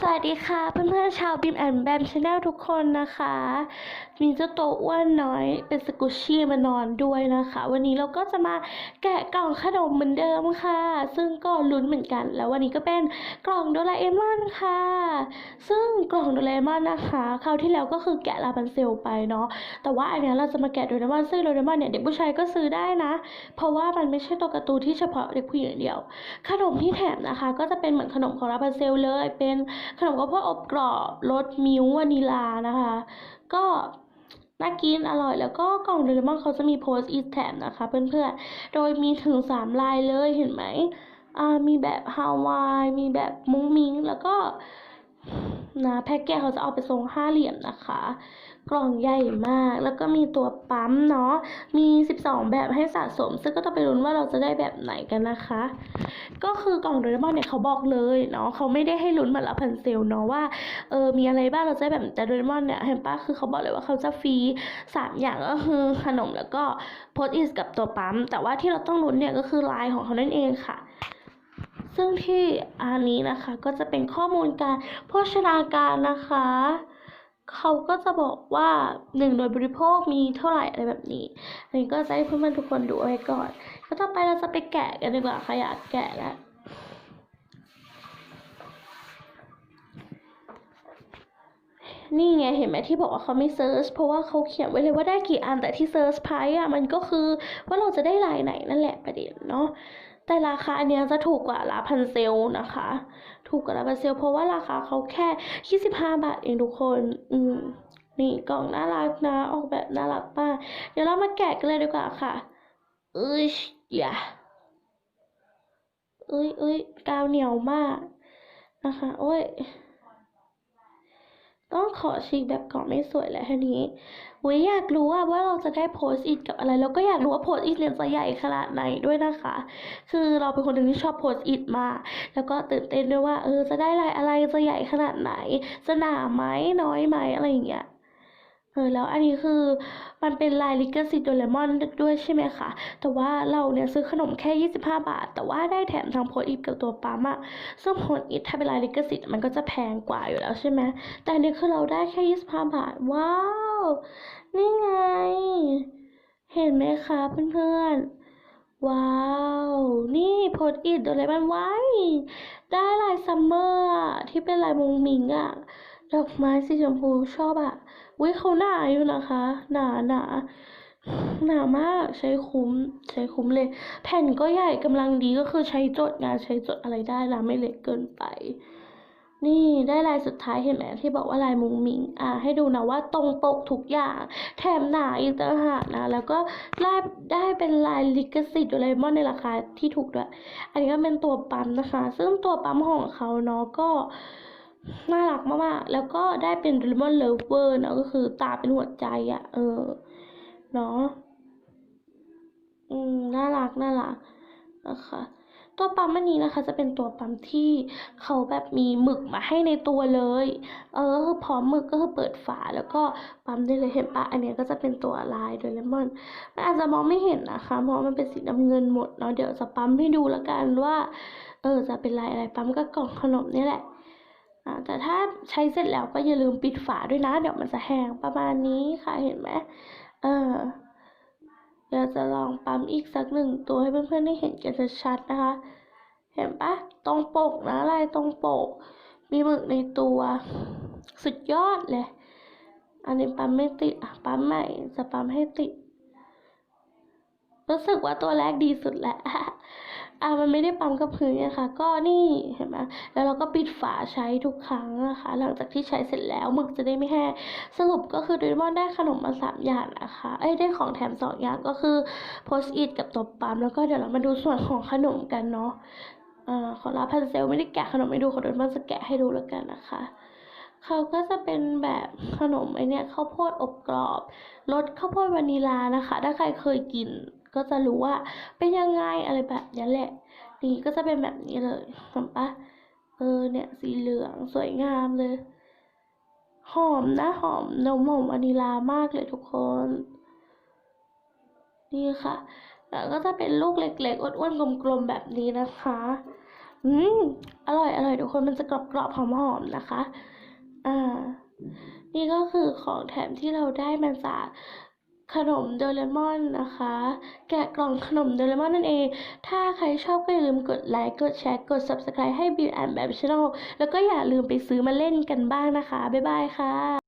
สวัสดีค่ะเพื่อนๆชาวบิมแอนแบมชาแนลทุกคนนะคะ มีเจ้าตัวอ้วนน้อยเป็นสกุชชี่มานอนด้วยนะคะ วันนี้เราก็จะมาแกะกล่องขนมเหมือนเดิมค่ะ ซึ่งก็ลุ้นเหมือนกัน แล้ววันนี้ก็เป็นกล่องโดราเอมอนค่ะ ซึ่งกล่องโดราเอมอนนะคะคราวที่แล้วก็คือแกะลาบันเซลไปเนาะแต่ว่าอันนี้เราจะมาแกะโดราเอมอนซึ่งโดราเอมอนเนี่ยเด็กผู้ชายก็ซื้อได้นะ เพราะว่ามันไม่ใช่ตัวการ์ตูนที่เฉพาะเด็กผู้หญิงเดียว ขนมที่แถมนะคะ ก็จะเป็นเหมือนขนมของลาบันเซลเลยเป็นขนมข้าวโพดอบกรอบรสมิ้ววานิลานะคะ ก็น่ากินอร่อยแล้วก็กล่องเดเรมอนเขาจะมีโพสต์อีแถมนะคะเพื่อนๆ โดยมีถึงสามลายเลยเห็นไหมอ่ามีแบบฮาวาย มีแบบมุ้งมิ้งแล้วก็นะแพ็กเกจเขาจะเอาไปทรงห้าเหลี่ยมนะคะ กล่องใหญ่มาก แล้วก็มีตัวปั๊มเนาะ มี 12 แบบให้สะสม ซึ่งก็ต้องไปลุ้นว่าเราจะได้แบบไหนกันนะคะ ก็คือกล่องโดเรมอนเนี่ยเขาบอกเลยเนาะเขาไม่ได้ให้ลุ้นเหมือนละพันเซลเนาะว่าเออมีอะไรบ้างเราจะได้แบบแต่โดเรมอนเนี่ยเห็นปะคือเขาบอกเลยว่าเขาจะฟรีสามอย่างก็คือขนมแล้วก็โพสอิสกับตัวปั๊ม แต่ว่าที่เราต้องลุ้นเนี่ยก็คือลายของเขานั่นเองค่ะซึ่งที่อันนี้นะคะก็จะเป็นข้อมูลการโภชนาการนะคะ เขาก็จะบอกว่าหนึ่งโดยบริโภคมีเท่าไหร่อะไรแบบนี้ อันนี้ก็จะให้เพื่อนๆทุกคนดูเอาไว้ก่อนแล้วต่อไปเราจะไปแกะกันดีกว่าใครอยากแกะแล้วนี่ไงเห็นไหมที่บอกว่าเขาไม่เซิร์ชเพราะว่าเขาเขียนไว้เลยว่าได้กี่อันแต่ที่เซิร์ชไพรอะมันก็คือว่าเราจะได้ลายไหนนั่นแหละประเด็นเนาะ แต่ราคาอันเนี้ยจะถูกกว่าลาพันเซลนะคะ ถูกกว่าลาพันเซล เพราะว่าราคาเขาแค่25บาทเองทุกคน อืม นี่กล่องน่ารักนะ ออกแบบน่ารักมาก เดี๋ยวเรามาแกะกันเลยดีกว่าค่ะ เอ้ยอย่าเอ้ยเอ้ยกาวเหนียวมากนะคะ โอ้ย ต้องขอฉีกแบบกล่องไม่สวยแล้วทีนี้วิอยากรู้ว่าว่าเราจะได้โพสต์อิทกับอะไร แล้วก็อยากรู้ว่าโพสต์อิทเนี่ยจะใหญ่ขนาดไหนด้วยนะคะ คือเราเป็นคนหนึ่งที่ชอบโพสต์อิทมา แล้วก็ตื่นเต้นด้วยว่าเออจะได้ลายอะไรจะใหญ่ขนาดไหน จะหนาไหมน้อยไหมอะไรอย่างเงี้ย เออแล้วอันนี้คือมันเป็นลายลิขสิทธิ์โดเรมอนด้วยใช่ไหมคะแต่ว่าเราเนี่ยซื้อขนมแค่ 25 บาท แต่ว่าได้แถมทั้งโพสต์อิทกับตัวปั๊มอะซึ่งโพสต์อิทถ้าเป็นลายลิขสิทธิ์มันก็จะแพงกว่าอยู่แล้วใช่ไหมแต่อันนี้คือเราได้แค่ 25 บาท ว้าว นี่ไง เห็นไหมคะเพื่อนๆ ว้าว นี่โพสต์อิทโดเรมอนไว้ ได้ลายซัมเมอร์ที่เป็นลายมงมิงอะ ดอกไม้สีชมพูชอบอะวิเขาหนาอยู่นะคะ หนาหนาหนามากใช้คุ้มใช้คุ้มเลย แผ่นก็ใหญ่กำลังดีก็คือใช้จดงานใช้จดอะไรได้นะไม่เล็กเกินไป นี่ได้ลายสุดท้ายเห็นไหมที่บอกว่าลายมุงมิงอ่าให้ดูนะว่าตรงปกทุกอย่าง แถมหนาอีกต่างหากนะแล้วก็ได้ได้เป็นลายลิขสิทธิ์โดเรมอนในราคาที่ถูกด้วย อันนี้ก็เป็นตัวปั๊มนะคะ ซึ่งตัวปั๊มของเขาเนาะก็ น่ารักมากๆ แล้วก็ได้เป็นโดเรมอนเลเวอร์เนาะก็คือตาเป็นหัวใจอะ่ะ เออ เนาะอืม น่ารัก น่ารักนะคะ ตัวปั๊มอันนี้นะคะ จะเป็นตัวปั๊มที่เขาแบบมีหมึกมาให้ในตัวเลย เออคือพร้อมหมึกก็คือเปิดฝาแล้วก็ปั๊มได้เลยเห็นปะอันนี้ก็จะเป็นตัวลายโดเรมอนมันอาจจะมองไม่เห็นนะคะเพราะมันเป็นสีน้ำเงินหมดเนาะเดี๋ยวจะปั๊มให้ดูละกันว่า เออ จะเป็นลายอะไรปั๊มก็กล่องขนมนี่แหละ แต่ถ้าใช้เสร็จแล้วก็อย่าลืมปิดฝาด้วยนะ เดี๋ยวมันจะแห้งประมาณนี้ค่ะเห็นไหมเออเดี๋ยวจะลองปั๊มอีกสักหนึ่งตัวให้เพื่อนๆได้เห็นกันชัดๆนะคะ เห็นปะตรงปกนะลายตรงปก มีหมึกในตัว สุดยอดเลย อันนี้ปั๊มไม่ติดอะปั๊มใหม่จะปั๊มให้ติด รู้สึกว่าตัวแรกดีสุดแหละอะมันไม่ได้ปั๊มกับพื้นนะคะ ก็นี่เห็นไหมแล้วเราก็ปิดฝาใช้ทุกครั้งนะคะ หลังจากที่ใช้เสร็จแล้วหมึกจะได้ไม่แห้งสรุปก็คือดเรมอนได้ขนมมาสามอย่างนะคะเอ้ยได้ของแถมสองอย่างก็คือโพสต์อิทกับตัวปั๊มแล้วก็เดี๋ยวเรามาดูส่วนของขนมกันเนาะอ่าขอลาพันเซลไม่ได้แกะขนมให้ดูขอโดเรมอนจะแกะให้ดูแล้วกันนะคะเขาก็จะเป็นแบบขนมไอเนี้ยข้าวโพดอบกรอบรสข้าวโพดวานิลานะคะ ถ้าใครเคยกิน ก็จะรู้ว่าเป็นยังไงอะไรแบบนี้แหละ นี่ก็จะเป็นแบบนี้เลยเห็นปะเออเนี่ยสีเหลืองสวยงามเลย หอมนะหอมนมหอมวานิลามากเลยทุกคน นี่ค่ะ แล้วก็จะเป็นลูกเล็กๆอ้วนๆกลมๆแบบนี้นะคะ อืมอร่อยอร่อยทุกคนมันจะกรอบๆหอมๆนะคะ อ่า นี่ก็คือของแถมที่เราได้มาจาก ขนมโดเรมอนนะคะ แกะกล่องขนมโดเรมอนนั่นเอง ถ้าใครชอบก็อย่าลืมกดไลค์กดแชร์กด subscribe ให้ Bill and Bam Channel แล้วก็อย่าลืมไปซื้อมาเล่นกันบ้างนะคะ บ๊ายบายค่ะ